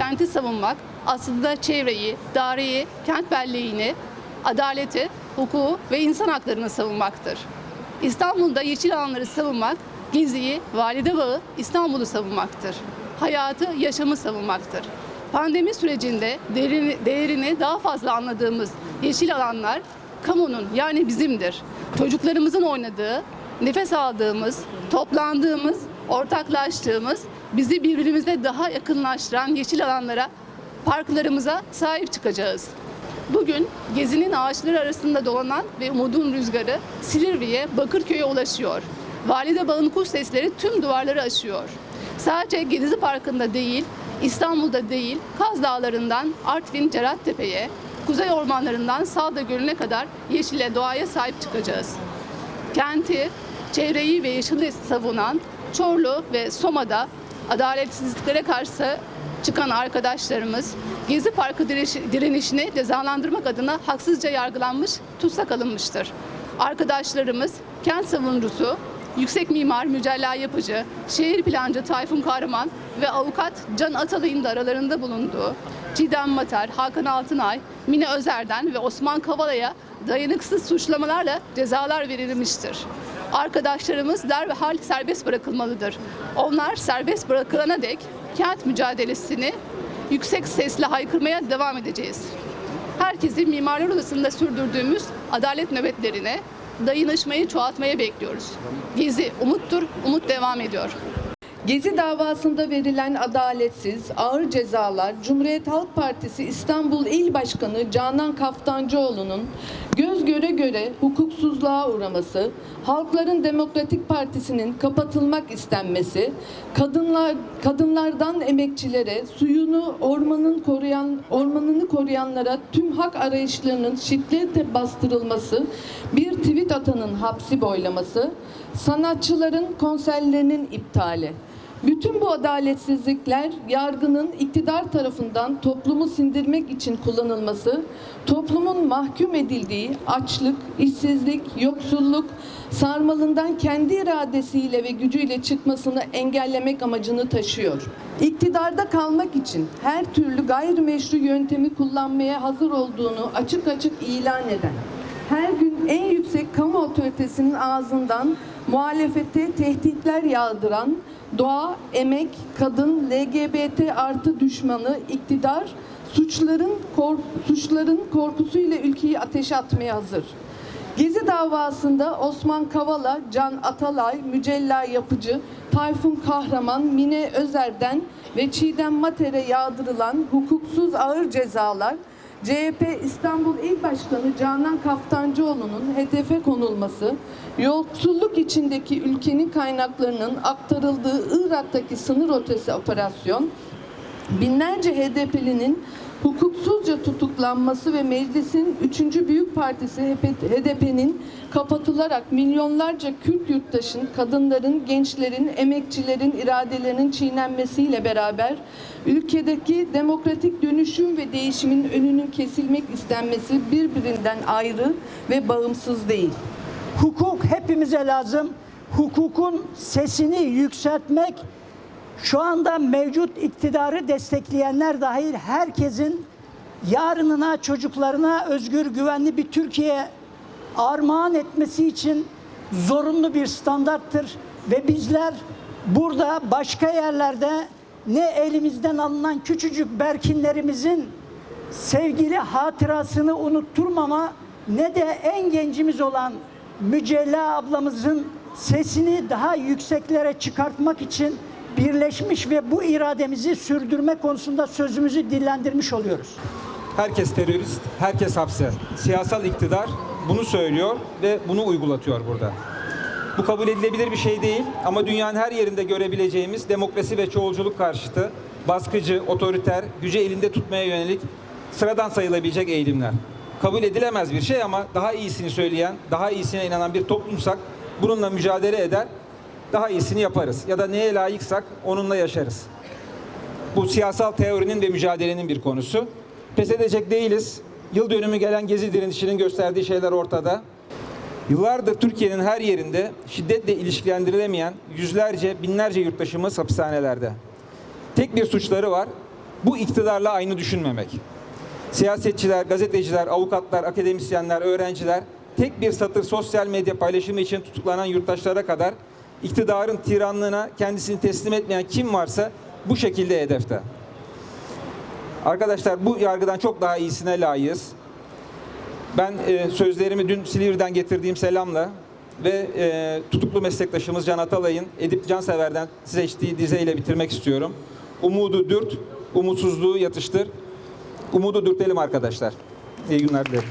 kenti savunmak aslında çevreyi, daireyi, kent belleğini, adaleti, hukuku ve insan haklarını savunmaktır. İstanbul'da yeşil alanları savunmak, Gezi'yi, Valide Bağı, İstanbul'u savunmaktır. Hayatı, yaşamı savunmaktır. Pandemi sürecinde değerini, değerini daha fazla anladığımız yeşil alanlar kamunun yani bizimdir. Çocuklarımızın oynadığı, nefes aldığımız, toplandığımız, ortaklaştığımız, bizi birbirimize daha yakınlaştıran yeşil alanlara, parklarımıza sahip çıkacağız. Bugün Gezi'nin ağaçları arasında dolanan ve umudun rüzgarı Silivri'ye, Bakırköy'e ulaşıyor. Valide Bağ'ın kuş sesleri tüm duvarları aşıyor. Sadece Gezi Parkı'nda değil, İstanbul'da değil, Kaz Dağları'ndan Artvin Cerattepe'ye, kuzey ormanlarından Salda Gölü'ne kadar yeşile, doğaya sahip çıkacağız. Kenti, çevreyi ve yeşili savunan Çorlu ve Soma'da adaletsizliklere karşı çıkan arkadaşlarımız Gezi Parkı direnişi- direnişini cezalandırmak adına haksızca yargılanmış, tutsak alınmıştır. Arkadaşlarımız kent savunucusu, yüksek mimar Mücella Yapıcı, şehir plancı Tayfun Kahraman ve avukat Can Atalay'ın da aralarında bulunduğu Çiğdem Mater, Hakan Altınay, Mine Özer'den ve Osman Kavala'ya dayanıksız suçlamalarla cezalar verilmiştir. Arkadaşlarımız derhal serbest bırakılmalıdır. Onlar serbest bırakılana dek kent mücadelesini yüksek sesle haykırmaya devam edeceğiz. Herkesi Mimarlar Odası'nda sürdürdüğümüz adalet nöbetlerine dayanışmayı çoğaltmaya bekliyoruz. Gezi umuttur, umut devam ediyor. Gezi davasında verilen adaletsiz, ağır cezalar Cumhuriyet Halk Partisi İstanbul İl Başkanı Canan Kaftancıoğlu'nun göz göre göre hukuksuzluğa uğraması, Halkların Demokratik Partisi'nin kapatılmak istenmesi, kadınlar kadınlardan emekçilere, suyunu, ormanın koruyan ormanını koruyanlara tüm hak arayışlarının şiddetle bastırılması, bir tweet atanın hapsi boylaması, sanatçıların konserlerinin iptali. Bütün bu adaletsizlikler yargının iktidar tarafından toplumu sindirmek için kullanılması, toplumun mahkum edildiği açlık, işsizlik, yoksulluk, sarmalından kendi iradesiyle ve gücüyle çıkmasını engellemek amacını taşıyor. İktidarda kalmak için her türlü gayrimeşru yöntemi kullanmaya hazır olduğunu açık açık ilan eden, her gün en yüksek kamu otoritesinin ağzından muhalefete tehditler yağdıran, doğa, emek, kadın, LGBT artı düşmanı iktidar suçların kork- suçların korkusuyla ülkeyi ateşe atmaya hazır. Gezi davasında Osman Kavala, Can Atalay, Mücella Yapıcı, Tayfun Kahraman, Mine Özer'den ve Çiğdem Mater'e yağdırılan hukuksuz ağır cezalar CHP İstanbul İl Başkanı Canan Kaftancıoğlu'nun hedefe konulması, yoksulluk içindeki ülkenin kaynaklarının aktarıldığı Irak'taki sınır ötesi operasyon, binlerce HDP'linin hukuksuzca tutuklanması ve meclisin 3. büyük partisi HDP'nin kapatılarak milyonlarca Kürt yurttaşın, kadınların, gençlerin, emekçilerin iradelerinin çiğnenmesiyle beraber ülkedeki demokratik dönüşüm ve değişimin önünün kesilmek istenmesi birbirinden ayrı ve bağımsız değil. Hukuk hepimize lazım. Hukukun sesini yükseltmek şu anda mevcut iktidarı destekleyenler dahil herkesin yarınına, çocuklarına özgür, güvenli bir Türkiye armağan etmesi için zorunlu bir standarttır. Ve bizler burada başka yerlerde ne elimizden alınan küçücük berkinlerimizin sevgili hatırasını unutturmama ne de en gencimiz olan Mücella ablamızın sesini daha yükseklere çıkartmak için birleşmiş ve bu irademizi sürdürme konusunda sözümüzü dillendirmiş oluyoruz. Herkes terörist, herkes hapse. Siyasal iktidar bunu söylüyor ve bunu uygulatıyor burada. Bu kabul edilebilir bir şey değil ama dünyanın her yerinde görebileceğimiz demokrasi ve çoğulculuk karşıtı, baskıcı, otoriter, gücü elinde tutmaya yönelik sıradan sayılabilecek eğilimler. Kabul edilemez bir şey ama daha iyisini söyleyen, daha iyisine inanan bir toplumsak bununla mücadele eder, daha iyisini yaparız. Ya da neye layıksak onunla yaşarız. Bu siyasal teorinin ve mücadelenin bir konusu. Pes edecek değiliz. Yıl dönümü gelen Gezi direnişinin gösterdiği şeyler ortada. Yıllardır Türkiye'nin her yerinde şiddetle ilişkilendirilemeyen yüzlerce, binlerce yurttaşımız hapishanelerde. Tek bir suçları var. bu iktidarla aynı düşünmemek. Siyasetçiler, gazeteciler, avukatlar, akademisyenler, öğrenciler tek bir satır sosyal medya paylaşımı için tutuklanan yurttaşlara kadar iktidarın tiranlığına kendisini teslim etmeyen kim varsa bu şekilde hedefte. Arkadaşlar bu yargıdan çok daha iyisine layığız. Ben e, sözlerimi dün Silivri'den getirdiğim selamla ve e, tutuklu meslektaşımız Can Atalay'ın Edip Cansever'den seçtiği dizeyle bitirmek istiyorum. Umudu dürt, umutsuzluğu yatıştır. Umudu dürtelim arkadaşlar. İyi günler dilerim.